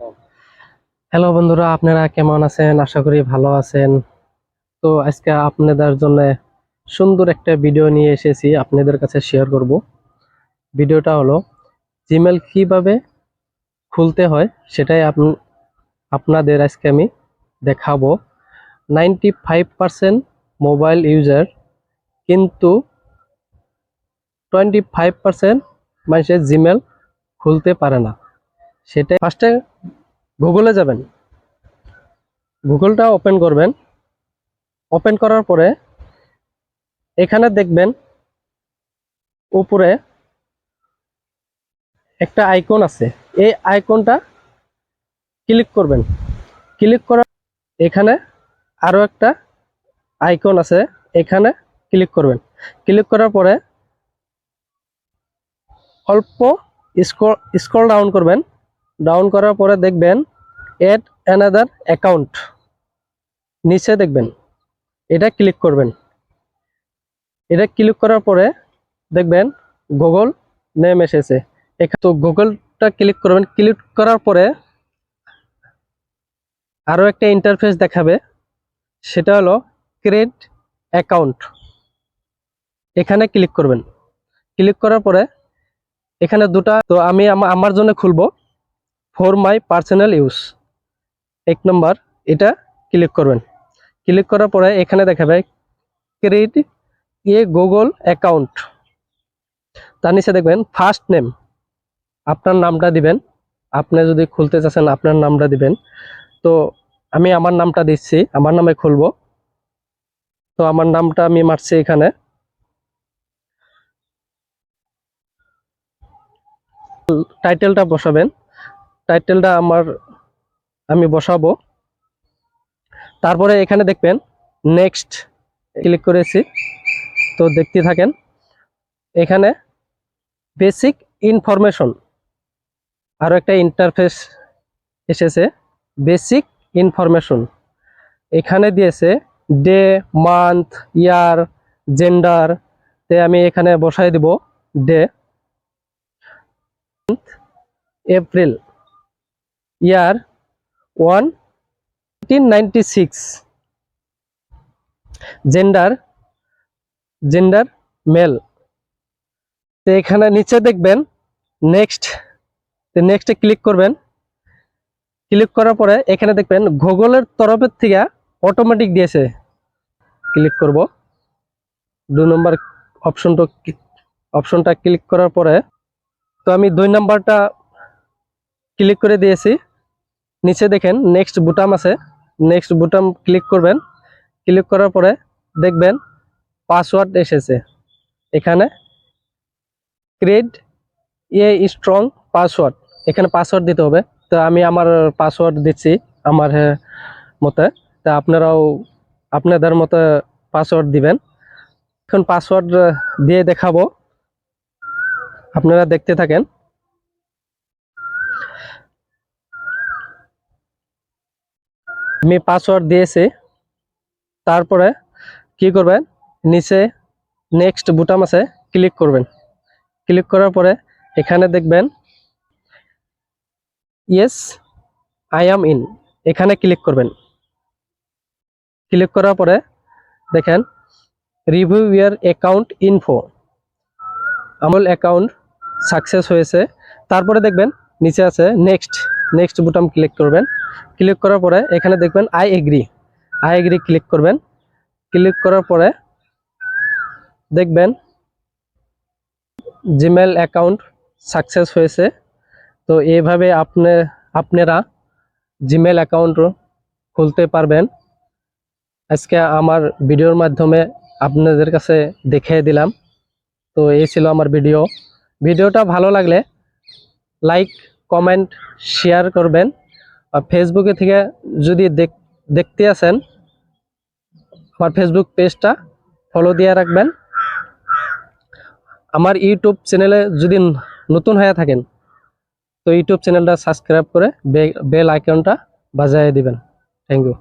Hello বন্ধুরা, আপনারা কেমন আছেন? আশা করি ভালো আছেন। তো আজকে আপনাদের জন্য সুন্দর একটা ভিডিও নিয়ে এসেছি, আপনাদের কাছে শেয়ার করব। ভিডিওটা হলো জিমেল কীভাবে খুলতে হয়, সেটাই আপ- আপনাদের আজকে আমি দেখাবো। Ninety five percent mobile user কিন্তু টোয়েন্টি ফাইভ পার্সেন্ট মানুষের জিমেল খুলতে পারে না। সেটাই ফার্স্টে গুগলে যাবেন। গুগলটা ওপেন করবেন। ওপেন করার পরে এখানে দেখবেন উপরে একটা আইকন আছে। এই আইকনটা ক্লিক করবেন। ক্লিক করার এখানে আরও একটা আইকন আছে। এখানে ক্লিক করবেন। ক্লিক করার পরে অল্প স্ক্রল স্ক্রল ডাউন করবেন। ডাউন করার পরে দেখবেন এড অ্যানাদার অ্যাকাউন্ট নিচে দেখবেন, এটা ক্লিক করবেন। এটা ক্লিক করার পরে দেখবেন গুগল নেম এসেছে। তো গুগলটা ক্লিক করবেন। ক্লিক করার পরে আরও একটা ইন্টারফেস দেখাবে, সেটা হলো ক্রিয়েট অ্যাকাউন্ট এখানে ক্লিক করবেন। ক্লিক করার পরে এখানে দুটা তো আমি আমার জন্য খুলবো। For my personal use. এক নম্বর, এটা ক্লিক করবেন। ক্লিক করার পরে এখানে দেখাবে ক্রিয়েট এ গুগল অ্যাকাউন্ট। তার নিচে দেখবেন ফার্স্ট নেম। আপনার নামটা দিবেন। আপনি যদি খুলতে চাচ্ছেন, আপনার নামটা দিবেন। তো আমি আমার নামটা দিচ্ছি, আমার নামে খুলব। তো আমার নামটা আমি মারছি এখানে। টাইটেলটা বসাবেন। টাইটেলটা আমার, আমি বসাবো। তারপরে এখানে দেখবেন নেক্সট ক্লিক করেছি। তো দেখতে থাকেন, এখানে বেসিক ইনফরমেশন আরও একটা ইন্টারফেস এসেছে, বেসিক ইনফরমেশন। এখানে দিয়েছে ডে, মান্থ, ইয়ার, জেন্ডার, তে আমি এখানে বসাই দিব day April. Year one gender gender male. তো এখানে নিচে দেখবেন, নেক্সট, তো নেক্সটে ক্লিক করবেন। ক্লিক করার পরে এখানে দেখবেন, গুগলের তরফের থেকে অটোমেটিক দিয়েছে। ক্লিক করব। দু নম্বর অপশনটা অপশনটা ক্লিক করার পরে, তো আমি দুই নাম্বারটা ক্লিক করে দিয়েছি। নিচে দেখেন নেক্সট বুটাম আছে। নেক্সট বুটাম ক্লিক করবেন। ক্লিক করার পরে দেখবেন পাসওয়ার্ড এসেছে। এখানে ক্রিয়েট এ স্ট্রং পাসওয়ার্ড এখানে পাসওয়ার্ড দিতে হবে। তো আমি আমার পাসওয়ার্ড দিচ্ছি আমার মতে। তা আপনারাও আপনাদের মতো পাসওয়ার্ড দিবেন। এখন পাসওয়ার্ড দিয়ে দেখাবো। আপনারা দেখতে থাকেন। আমি পাসওয়ার্ড দিয়েছি। তারপরে কি করবেন? নিচে নেক্সট বুটাম আছে ক্লিক করবেন। ক্লিক করার পরে এখানে দেখবেন ইয়েস আই অ্যাম ইন এখানে ক্লিক করবেন। ক্লিক করার পরে দেখেন রিভিউ ইয়ার অ্যাকাউন্ট ইনফো আমল অ্যাকাউন্ট সাকসেস হয়েছে। তারপরে দেখবেন, নিচে আছে নেক্সট নেক্সট বুটাম ক্লিক করবেন। ক্লিক করার পরে এখানে দেখবেন I agree I agree click করবেন। ক্লিক করার পরে দেখবেন জিমেল অ্যাকাউন্ট সাকসেস হয়েছে। তো এইভাবে আপনি, আপনারা জিমেল অ্যাকাউন্ট খুলতে পারবেন। আজকে আমার ভিডিওর মাধ্যমে আপনাদের কাছে দেখিয়ে দিলাম। তো এই ছিল আমার ভিডিও। ভিডিওটা ভালো লাগলে লাইক কমেন্ট শেয়ার করবেন। ফেসবুকে থেকে যদি দেখ- দেখতে আসেন, আমার ফেসবুক পেজটা ফলো দিয়ে রাখবেন। আমার ইউটিউব চ্যানেলে যদি নতুন হয়ে থাকেন, তো ইউটিউব চ্যানেলটা সাবস্ক্রাইব করে বেল আইকনটা বাজায় দিবেন। Thank you